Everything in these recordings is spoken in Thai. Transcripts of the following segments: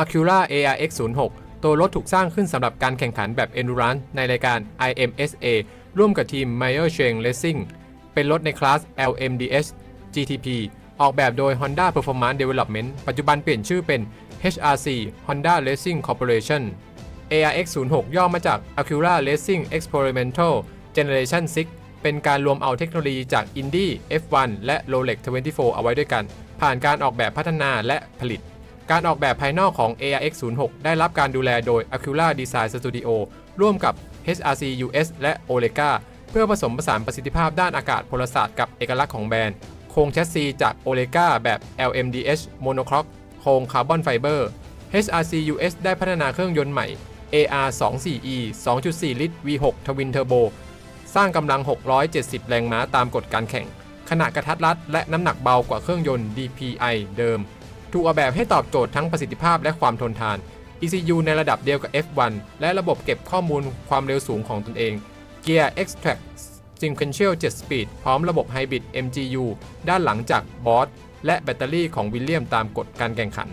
Acura ARX 06 ตัวรถถูกสร้างขึ้นสำหรับการแข่งขันแบบ Endurance ในรายการ IMSA ร่วมกับทีม Meyer Cheng Racing เป็นรถในคลาส LMDH GTP ออกแบบโดย Honda Performance Development ปัจจุบันเปลี่ยนชื่อเป็น HRC Honda Racing Corporation ARX 06ย่อมาจาก Acura Racing Experimental Generation 6 เป็นการรวมเอาเทคโนโลยีจาก Indy F1 และ Rolex 24 เอาไว้ด้วยกัน ผ่านการออกแบบพัฒนาและผลิต การออกแบบภายนอกของ ARX 06ได้รับการดูแลโดย Acura Design Studio ร่วมกับ HRC US และ Olega เพื่อผสมผสานประสิทธิภาพด้านอากาศพลศาสตร์กับเอกลักษณ์ของแบรนด์ โครงแชสซีจาก Olega แบบ LMDH Monocoque โครงคาร์บอนไฟเบอร์ HRC US ได้พัฒนาเครื่องยนต์ใหม่ AR 2 4 E 2.4 ลิตร V6 Twin Turbo สร้างกำลัง 670 แรงม้าตามกฎการแข่ง ขนาดกระทัดรัดและน้ำหนักเบากว่าเครื่องยนต์ DPI เดิม ถูกออกแบบให้ตอบโจทย์ทั้งประสิทธิภาพและความทนทาน ECU ในระดับเดียวกับ F1 และระบบเก็บข้อมูลความเร็วสูงของตนเอง Gear Extract Sequential 7 Speed พร้อมระบบ Hybrid MGU ด้านหลังจากบอสและแบตเตอรี่ของวิลเลียมตามกฎการแข่งขัน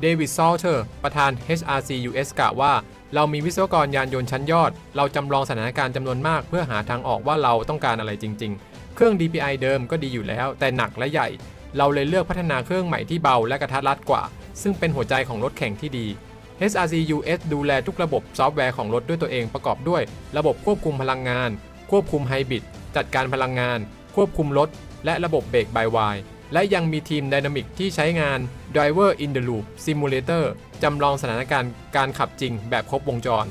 เดวิดซอลเทอร์ ประธาน HRC US กล่าวว่า เรามีวิศวกรยานยนต์ชั้นยอด เราจำลองสถานการณ์จำนวนมากเพื่อหาทางออกว่าเราต้องการอะไรจริง ๆ เครื่อง DPI เดิมก็ดีอยู่แล้ว แต่หนักและใหญ่ เราเลยเลือกพัฒนาเครื่องใหม่ที่เบาและกระทัดรัดกว่า ซึ่งเป็นหัวใจของรถแข่งที่ดี HRC US ดูแลทุกระบบซอฟต์แวร์ของรถด้วยตัวเองประกอบด้วย ระบบควบคุมพลังงาน ควบคุมไฮบริดจัดการพลังงาน ควบคุมรถ และระบบเบรกบายวายและยังมีทีมไดนามิกที่ใช้งาน Driver in the Loop Simulator จำลองสถานการณ์การขับจริงแบบครบวงจร